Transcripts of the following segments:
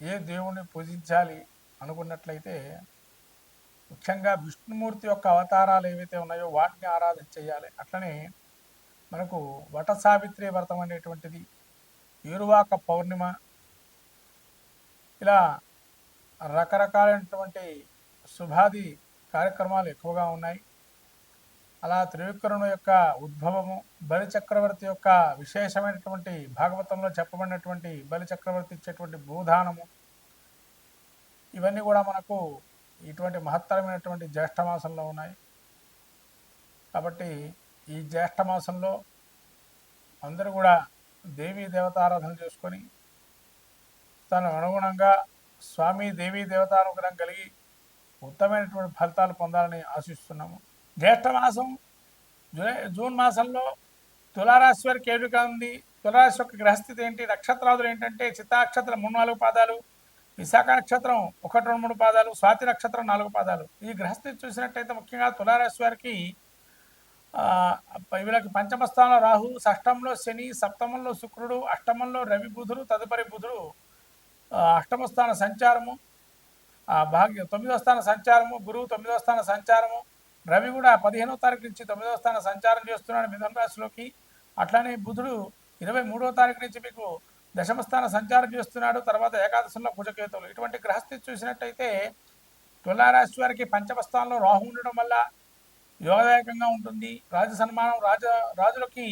ఏ దేవుణ్ణి పూజించాలి అనుకున్నట్లయితే ముఖ్యంగా విష్ణుమూర్తి యొక్క అవతారాలు ఏవైతే ఉన్నాయో వాటిని ఆరాధన చేయాలి. అట్లనే మనకు వట సావిత్రి వ్రతం అనేటువంటిది ఏరువాక పౌర్ణిమ ఇలా రకరకాలైనటువంటి శుభాది కార్యక్రమాలు ఎక్కువగా ఉన్నాయి. అలా త్రివిక్రముడు యొక్క ఉద్భవము బలి చక్రవర్తి యొక్క విశేషమైనటువంటి భాగవతంలో చెప్పబడినటువంటి బలి చక్రవర్తి ఇచ్చేటువంటి భూదానము ఇవన్నీ కూడా మనకు ఇటువంటి మహత్తరమైనటువంటి జ్యేష్ఠమాసంలో ఉన్నాయి. కాబట్టి ఈ జ్యేష్ఠమాసంలో అందరూ కూడా దేవీ దేవతారాధన చేసుకొని తను అనుగుణంగా స్వామి దేవీ దేవతానుగ్రహం కలిగి ఉత్తమైనటువంటి ఫలితాలు పొందాలని ఆశిస్తున్నాము. జ్యేష్ఠమాసం జూలై జూన్ మాసంలో తులారాశి వారికి ఏడుగా ఉంది. తులారాశి యొక్క గ్రహస్థితి ఏంటి? నక్షత్రాదులు ఏంటంటే చిత్తాక్షత్రం మూడు నాలుగు పాదాలు విశాఖ నక్షత్రం ఒకటి రెండు మూడు పాదాలు స్వాతి నక్షత్రం నాలుగు పాదాలు. ఈ గ్రహస్థితి చూసినట్టయితే ముఖ్యంగా తులారాశి వారికి వీళ్ళకి పంచమ స్థానంలో రాహు షష్టంలో శని సప్తమంలో శుక్రుడు అష్టమంలో రవి బుధుడు తదుపరి బుధుడు అష్టమస్థాన అష్టమ స్థాన సంచారము భాగ్య తొమ్మిదో స్థాన సంచారము గురువు తొమ్మిదో స్థాన సంచారము రవి కూడా పదిహేనో తారీఖు నుంచి తొమ్మిదో స్థానం సంచారం చేస్తున్నాడు మిథున రాశిలోకి. అట్లానే బుధుడు ఇరవై మూడో తారీఖు నుంచి మీకు దశమ స్థానం సంచారం చేస్తున్నాడు. తర్వాత ఏకాదశంలో కుజకేతువులు. ఇటువంటి గ్రహస్థితి చూసినట్టయితే తులారాశి వారికి పంచమ స్థానంలో రాహు ఉండడం వల్ల యోగదాయకంగా ఉంటుంది. రాజ సన్మానం రాజ రాజులకి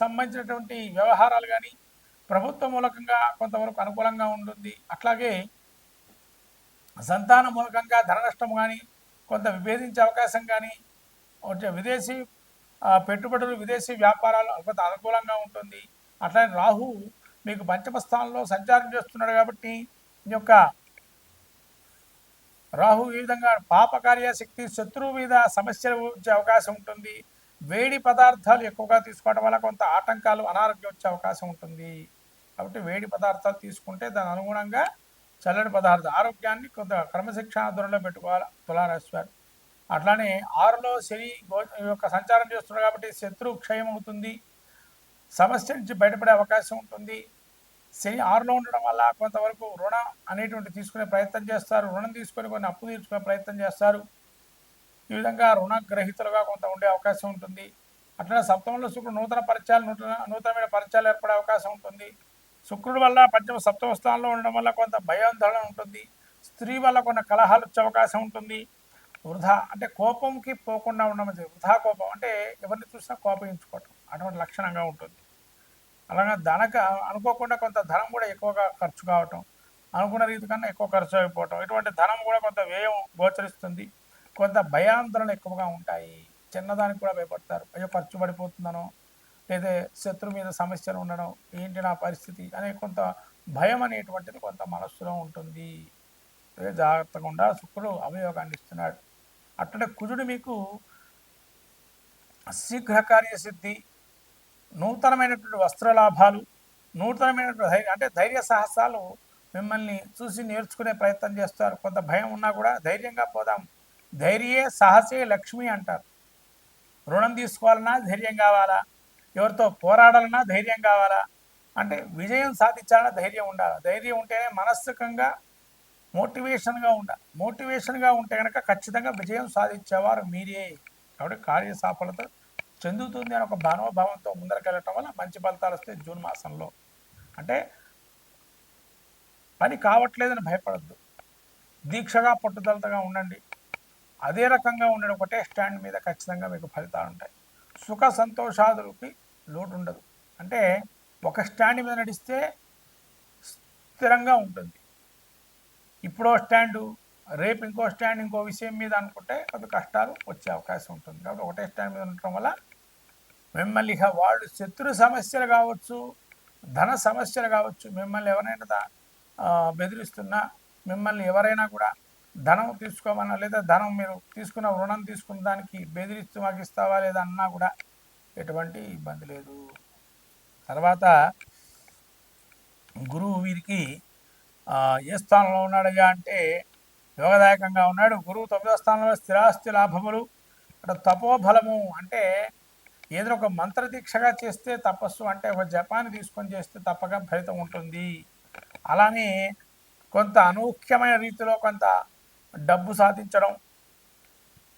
సంబంధించినటువంటి వ్యవహారాలు కానీ ప్రభుత్వ మూలకంగా కొంతవరకు అనుకూలంగా ఉంటుంది. అట్లాగే సంతాన మూలకంగా ధన నష్టం కానీ కొంత విభేదించే అవకాశం కానీ విదేశీ పెట్టుబడులు విదేశీ వ్యాపారాలు కొంత అనుకూలంగా ఉంటుంది. అట్లానే రాహు మీకు పంచమ స్థానంలో సంచారం చేస్తున్నాడు కాబట్టి ఈ యొక్క రాహు ఈ విధంగా పాపకార్య శక్తి శత్రువు మీద సమస్యలు వచ్చే అవకాశం ఉంటుంది. వేడి పదార్థాలు ఎక్కువగా తీసుకోవడం వల్ల కొంత ఆటంకాలు అనారోగ్యం వచ్చే అవకాశం ఉంటుంది. కాబట్టి వేడి పదార్థాలు తీసుకుంటే దాని అనుగుణంగా చల్లని పదార్థం. ఆరోగ్యాన్ని కొంత క్రమశిక్షణ దూరంలో పెట్టుకోవాలి? తులారాశి వారు అట్లానే ఆరులో శని యొక్క సంచారం చేస్తున్నారు కాబట్టి శత్రు క్షయం అవుతుంది సమస్య నుంచి బయటపడే అవకాశం ఉంటుంది. శని ఆరులో ఉండడం వల్ల కొంతవరకు రుణ అనేటువంటి తీసుకునే ప్రయత్నం చేస్తారు. రుణం తీసుకొని కొన్ని అప్పు తీర్చుకునే ప్రయత్నం చేస్తారు. ఈ విధంగా రుణగ్రహీతలుగా కొంత ఉండే అవకాశం ఉంటుంది. అట్లా సప్తమంలో శుక్రుడు నూతన పరిచయాలు నూతన నూతనమైన పరిచయాలు ఏర్పడే అవకాశం ఉంటుంది. శుక్రుడు వల్ల పంచమ సప్తమ స్థానంలో ఉండడం వల్ల కొంత భయాందోళన ఉంటుంది. స్త్రీ వల్ల కొన్ని కలహాలు వచ్చే అవకాశం ఉంటుంది. వృధా అంటే కోపంకి పోకుండా ఉండడం అనేది వృధా కోపం అంటే ఎవరిని చూసినా కోపగించుకోవటం అటువంటి లక్షణంగా ఉంటుంది. అలాగే ధనక అనుకోకుండా కొంత ధనం కూడా ఎక్కువగా ఖర్చు కావటం అనుకున్న రీతి కన్నా ఎక్కువ ఖర్చు అయిపోవటం ఇటువంటి ధనం కూడా కొంత వ్యయం గోచరిస్తుంది. కొంత భయాందోళన ఎక్కువగా ఉంటాయి. చిన్నదానికి కూడా భయపడతారు. అయ్యో ఖర్చు పడిపోతుందనో లేదా శత్రు మీద సమస్యలు ఉండడం ఏంటి నా పరిస్థితి అనే కొంత భయం అనేటువంటిది కొంత మనస్సులో ఉంటుంది. జాగ్రత్తగా ఉండా శుక్రుడు అవయోగాన్ని ఇస్తున్నాడు. అట్లనే కుజుడు మీకు శీఘ్ర కార్యసిద్ధి నూతనమైనటువంటి వస్త్ర లాభాలు నూతనమైనటువంటి ధైర్యం అంటే ధైర్య సాహసాలు మిమ్మల్ని చూసి నేర్చుకునే ప్రయత్నం చేస్తారు. కొంత భయం ఉన్నా కూడా ధైర్యంగా పోదాం. ధైర్యే సాహసే లక్ష్మి అంటారు. రుణం తీసుకోవాలన్నా ధైర్యం కావాలా? ఎవరితో పోరాడాలన్నా ధైర్యం కావాలా? అంటే విజయం సాధించాలన్నా ధైర్యం ఉండాలి? ధైర్యం ఉంటేనే మనస్సుకంగా మోటివేషన్గా ఉండాలి మోటివేషన్గా ఉంటే కనుక ఖచ్చితంగా విజయం సాధించేవారు మీరే. కాబట్టి కార్య సాఫలత చెందుతుంది అని ఒక భావోభావంతో ముందరకెళ్ళటం వల్ల మంచి ఫలితాలు వస్తాయి జూన్ మాసంలో. అంటే పని కావట్లేదని భయపడద్దు. దీక్షగా పట్టుదలతగా ఉండండి. అదే రకంగా ఉండడం ఒకటే స్టాండ్ మీద ఖచ్చితంగా మీకు ఫలితాలు ఉంటాయి సుఖ సంతోషాదులకి లోటు ఉండదు అంటే ఒక స్టాండ్ మీద నడిస్తే స్థిరంగా ఉంటుంది. ఇప్పుడో స్టాండు రేపు ఇంకో స్టాండ్ ఇంకో విషయం మీద అనుకుంటే కొద్ది కష్టాలు వచ్చే అవకాశం ఉంటుంది. కాబట్టి ఒకటే స్టాండ్ మీద ఉండటం వల్ల మిమ్మల్ని ఇక వాళ్ళు శత్రు సమస్యలు కావచ్చు ధన సమస్యలు కావచ్చు మిమ్మల్ని ఎవరైనా బెదిరిస్తున్నా మిమ్మల్ని ఎవరైనా కూడా ధనం తీసుకోమన్నా లేదా ధనం మీరు తీసుకున్న రుణం తీసుకున్న దానికి బెదిరిస్తూ మాకు ఇస్తావా లేదా అన్నా కూడా ఎటువంటి ఇబ్బంది లేదు. తర్వాత గురువు వీరికి ఏ స్థానంలో ఉన్నాడుగా అంటే యోగదాయకంగా ఉన్నాడు. గురువు తొమ్మిదో స్థానంలో స్థిరాస్తి లాభములు అక్కడ తపోబలము అంటే ఏదైనా ఒక మంత్ర దీక్షగా చేస్తే తపస్సు అంటే ఒక జపాన్ని తీసుకొని చేస్తే తప్పక ఫలితం ఉంటుంది. అలానే కొంత అనూహ్యమైన రీతిలో కొంత డబ్బు సాధించడం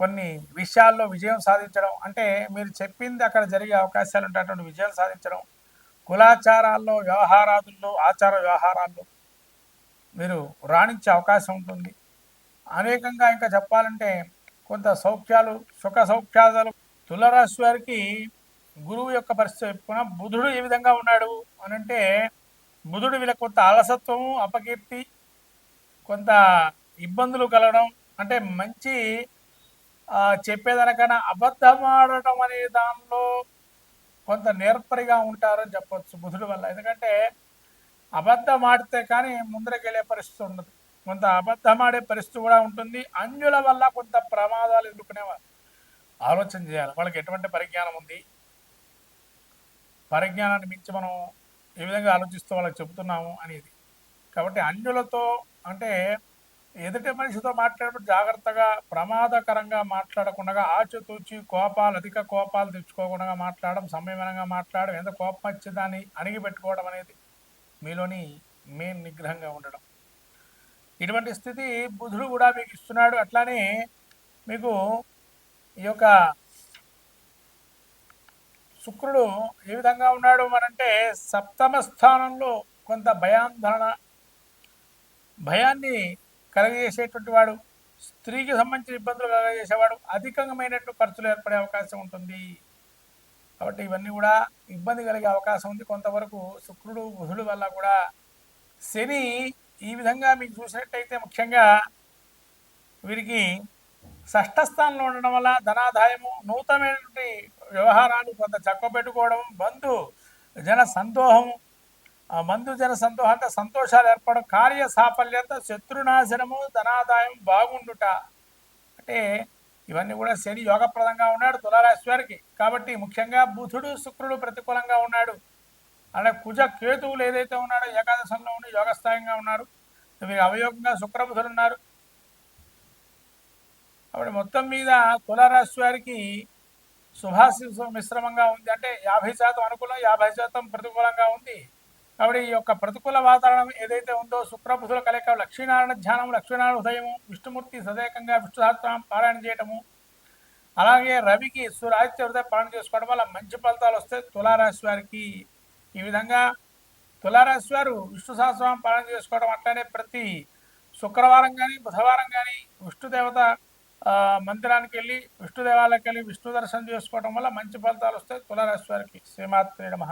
కొన్ని విషయాల్లో విజయం సాధించడం అంటే మీరు చెప్పింది అక్కడ జరిగే అవకాశాలు ఉంటాయి విజయం సాధించడం కులాచారాల్లో వ్యవహారాదుల్లో ఆచార వ్యవహారాల్లో మీరు రాణించే అవకాశం ఉంటుంది. అనేకంగా ఇంకా చెప్పాలంటే కొంత సౌఖ్యాలు సుఖ సౌఖ్యాలు తులరాశి వారికి గురువు యొక్క పరిస్థితి చెప్పుకున్న బుధుడు ఏ విధంగా ఉన్నాడు అని అంటే బుధుడు వీళ్ళ కొంత అలసత్వము అపకీర్తి కొంత ఇబ్బందులు కలగడం అంటే మంచి చెప్పేదానికన్నా అబద్ధం ఆడటం అనే దానిలో కొంత నేర్పరిగా ఉంటారని చెప్పొచ్చు బుధుడి వల్ల. ఎందుకంటే అబద్ధం ఆడితే కానీ ముందరకెళ్ళే పరిస్థితి ఉండదు. కొంత అబద్ధం ఆడే పరిస్థితి కూడా ఉంటుంది. అన్యుల వల్ల కొంత ప్రమాదాలు ఎదుర్కొనేవారు ఆలోచన చేయాలి. వాళ్ళకి ఎటువంటి పరిజ్ఞానం ఉంది? పరిజ్ఞానాన్ని మించి మనం ఏ విధంగా ఆలోచిస్తూ వాళ్ళకి చెబుతున్నాము అనేది. కాబట్టి అన్యులతో అంటే ఎదుటి మనిషితో మాట్లాడేటప్పుడు జాగ్రత్తగా ప్రమాదకరంగా మాట్లాడకుండా ఆచితూచి కోపాలు అధిక కోపాలు తెచ్చుకోకుండా మాట్లాడడం సంయమనంగా మాట్లాడడం ఎంత కోపం వచ్చి దాన్ని అణిగిపెట్టుకోవడం అనేది మీలోని మెయిన్ నిగ్రహంగా ఉండడం. ఇటువంటి స్థితి బుధుడు కూడా మీకు ఇస్తున్నాడు. అట్లానే మీకు ఈ యొక్క శుక్రుడు ఏ విధంగా ఉన్నాడు అంటే సప్తమ స్థానంలో కొంత భయాందోళన భయాన్ని కలగజేసేటువంటి వాడు స్త్రీకి సంబంధించిన ఇబ్బందులు కలగజేసేవాడు అధికమైనట్టు ఖర్చులు ఏర్పడే అవకాశం ఉంటుంది. కాబట్టి ఇవన్నీ కూడా ఇబ్బంది కలిగే అవకాశం ఉంది. కొంతవరకు శుక్రుడు బుధుడు వల్ల కూడా శని ఈ విధంగా మీకు చూసినట్టయితే ముఖ్యంగా వీరికి షష్ఠ స్థానంలో ఉండడం వల్ల ధనాదాయము నూతనమైనటువంటి వ్యవహారాలు కొంత చక్కబెట్టుకోవడం బంధు జన సందోహము ఆ మందు జన సందోహం అంటే సంతోషాలు ఏర్పడడం కార్య సాఫల్యత శత్రునాశనము ధనాదాయం బాగుండుట. అంటే ఇవన్నీ కూడా శని యోగప్రదంగా ఉన్నాడు తులారాశి వారికి. కాబట్టి ముఖ్యంగా బుధుడు శుక్రుడు ప్రతికూలంగా ఉన్నాడు. అలాగే కుజ కేతువులు ఏదైతే ఉన్నాడో ఏకాదశంలో ఉండి యోగస్థాయంగా ఉన్నారు. మీరు అవయోగంగా శుక్రబుధులు ఉన్నారు. కాబట్టి మొత్తం మీద తులారాశి వారికి శుభాశిష మిశ్రమంగా ఉంది. అంటే యాభై శాతం అనుకూలం యాభై శాతం ప్రతికూలంగా ఉంది. కాబట్టి ఈ యొక్క ప్రతికూల వాతావరణం ఏదైతే ఉందో శుక్రబుధుల కలయిక లక్ష్మీనారాయణ ధ్యానం లక్ష్మీనారాయణ ఉదయము విష్ణుమూర్తి సదేకంగా విష్ణు సహస్రం పారాయణ చేయటము అలాగే రవికి సురాదిత్య హృదయ పాలన చేసుకోవడం వల్ల మంచి ఫలితాలు వస్తాయి. తులారాశి వారికి ఈ విధంగా తులారాశి వారు విష్ణు సహస్రం పాలన చేసుకోవడం అట్లనే ప్రతి శుక్రవారం కానీ బుధవారం కానీ విష్ణుదేవత మందిరానికి వెళ్ళి విష్ణు దేవాలయకి వెళ్ళి విష్ణు దర్శనం చేసుకోవడం వల్ల మంచి ఫలితాలు వస్తాయి. తులారాశి వారికి శ్రీమాత్రి నమ.